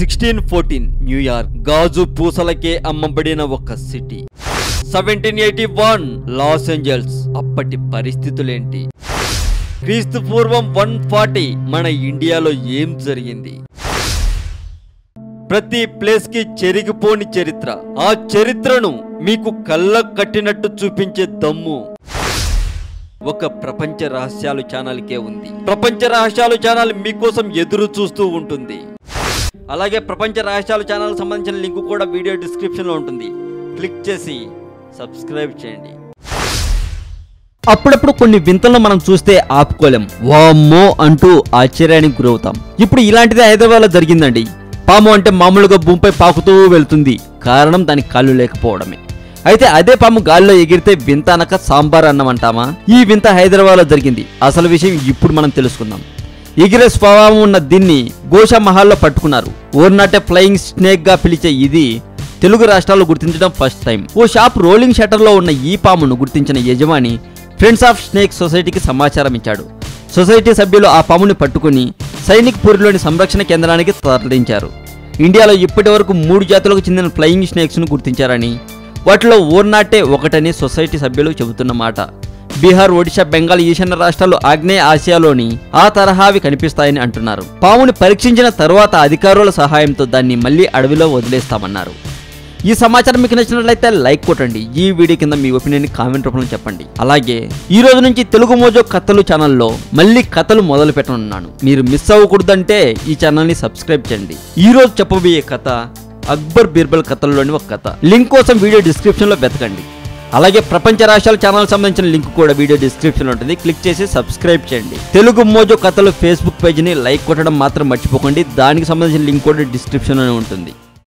Sixteen fourteen New York గాజు పూసలకే అమ్మబడిన ఒక city seventeen eighty one Los Angeles అప్పటి పరిస్థితులేంటి? క్రీస్తు పూర్వం వన్ ఫార్టీ మన ఇండియాలో ఏం జరిగింది? ప్రతి ప్లేస్కి చెరిగిపోని చరిత్ర. ఆ చరిత్రను మీకు కళ్ళ కట్టినట్టు చూపించే దమ్ము. ఒక ప్రపంచ రహస్యాలు ఛానల్కే ఉంది. ప్రపంచ రహస్యాలు ఛానల్ మీకోసం ఎదురు చూస్తూ ఉంటుంది. అలాగే ప్రపంచ రహస్యాలు ఛానల్ సంబంధించిన లింక్ కూడా వీడియో డిస్క్రిప్షన్లో ఉంటుంది. క్లిక్ చేసి సబ్స్క్రైబ్ చేయండి. అప్పుడప్పుడు కొన్ని వింతలను మనం చూస్తే ఆపుకోలేం. వామ్మో అంటూ ఆశ్చర్యానికి గురవుతాం. ఇప్పుడు ఇలాంటిది హైదరాబాద్లో జరిగిందండి. పాము అంటే మామూలుగా భూమిపై పాకుతూ వెళ్తుంది. కారణం దానికి కాళ్ళు లేకపోవడమే. అయితే అదే పాము గాలిలో ఎగిరితే వింత అనక సాంబార్ అన్నం అంటామా? ఈ వింత హైదరాబాద్లో జరిగింది. అసలు విషయం ఇప్పుడు మనం తెలుసుకుందాం. ఎగిరే స్వభావం ఉన్న దీన్ని గోషా మహల్లో పట్టుకున్నారు. ఓర్నాటే ఫ్లయింగ్ స్నేక్గా పిలిచే ఇది తెలుగు రాష్ట్రాల్లో గుర్తించడం ఫస్ట్ టైం. ఓ షాప్ రోలింగ్ షట్టర్లో ఉన్న ఈ పామును గుర్తించిన యజమాని ఫ్రెండ్స్ ఆఫ్ స్నేక్ సొసైటీకి సమాచారం ఇచ్చాడు. సొసైటీ సభ్యులు ఆ పాముని పట్టుకుని సైనిక్ పూరిలోని సంరక్షణ కేంద్రానికి తరలించారు. ఇండియాలో ఇప్పటి వరకు మూడు జాతులకు చెందిన ఫ్లయింగ్ స్నేక్స్ను గుర్తించారని వాటిలో ఓర్నాటే ఒకటని సొసైటీ సభ్యులు చెబుతున్నమాట బీహార్ ఒడిశా బెంగాల్ ఈశాన్య రాష్ట్రాలు ఆగ్నేయ ఆసియాలోని ఆ తరహావి కనిపిస్తాయని అంటున్నారు. పాముని పరీక్షించిన తరువాత అధికారుల సహాయంతో దాన్ని మళ్ళీ అడవిలో వదిలేస్తామన్నారు. ఈ సమాచారం మీకు నచ్చినట్లయితే లైక్ కొట్టండి. ఈ వీడియో కింద మీ ఒపీనియన్ కామెంట్ రూపంలో చెప్పండి. అలాగే ఈ రోజు నుంచి తెలుగు మోజో కథలు ఛానల్లో మళ్ళీ కథలు మొదలు పెట్టనున్నాను. మీరు మిస్ అవ్వకూడదంటే ఈ ఛానల్ని సబ్స్క్రైబ్ చేయండి. ఈ రోజు చెప్పబోయే కథ అక్బర్ బీర్బల్ కథల్లోని ఒక కథ. లింక్ కోసం వీడియో డిస్క్రిప్షన్లో వెతకండి. అలాగే ప్రపంచ రాష్ట్రాల ఛానల్ సంబంధించిన లింక్ కూడా వీడియో డిస్క్రిప్షన్ ఉంటుంది. క్లిక్ చేసి సబ్స్క్రైబ్ చేయండి. తెలుగు మోజో కథలు ఫేస్బుక్ పేజ్ని లైక్ కొట్టడం మాత్రం మర్చిపోకండి. దానికి సంబంధించిన లింక్ కూడా డిస్క్రిప్షన్లోనే ఉంటుంది.